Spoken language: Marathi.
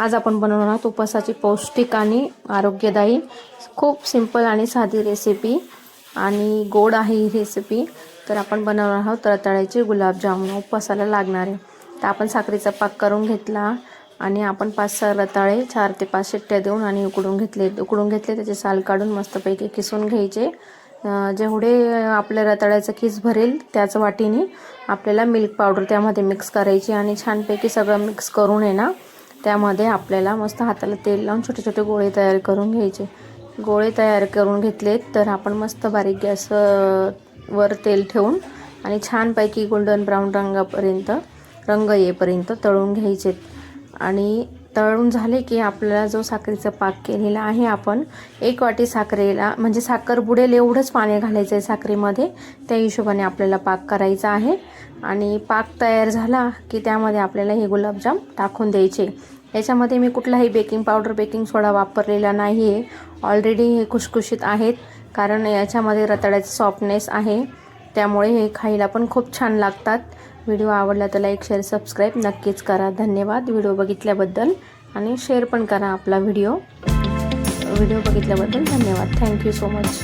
आज आपण बनवणार आहोत उपवासाची पौष्टिक आणि आरोग्यदायी खूप सिंपल आणि साधी रेसिपी आणि गोड आहे ही रेसिपी तर आपण बनवणार आहोत रताळ्याचे गुलाबजामुन उपवासाला लागणारे. तर आपण साखरेचा पाक करून घेतला आणि आपण पाच सहा रताळे चार ते पाच शिट्ट्या देऊन आणि उकडून घेतले. उकडून घेतले त्याचे साल काढून मस्तपैकी किसून घ्यायचे. जेवढे आपल्या रताळ्याचं किस भरेल त्याच वाटीने आपल्याला मिल्क पावडर त्यामध्ये मिक्स करायची आणि छानपैकी सगळं मिक्स करून आहे ना त्यामध्ये आपल्याला मस्त हाताला तेल लावून छोटे छोटे गोळे तयार करून घ्यायचे. गोळे तयार करून घेतलेत तर आपण मस्त बारीक गॅस वर तेल ठेवून आणि छानपैकी गोल्डन ब्राऊन रंगापर्यंत रंग येईपर्यंत तळून घ्यायचेत. आणि तळून झाले की आपल्याला जो साखरेचा पाक केलेला आहे आपण एक वाटी साखरेला म्हणजे साखर बुडेल एवढंच पाणी घालायचं आहे साखरेमध्ये. त्या हिशोबाने आपल्याला पाक करायचा आहे. आणि पाक तयार झाला की त्यामध्ये आपल्याला हे गुलाबजाम टाकून द्यायचे. याच्यामध्ये मी कुठलाही बेकिंग पावडर बेकिंग सोडा वापरलेला नाही आहे ऑलरेडी हे खुशखुशीत आहेत कारण याच्यामध्ये रताळ्याचं सॉफ्टनेस आहे. त्यामुळे हे खायला पण खूप छान लागतात. व्हिडिओ आवडला तर लाईक शेअर सबस्क्राईब नक्कीच करा. धन्यवाद. व्हिडिओ बघितल्याबद्दल आणि शेअर पण करा आपला व्हिडिओ. व्हिडिओ बघितल्याबद्दल धन्यवाद. Thank you so much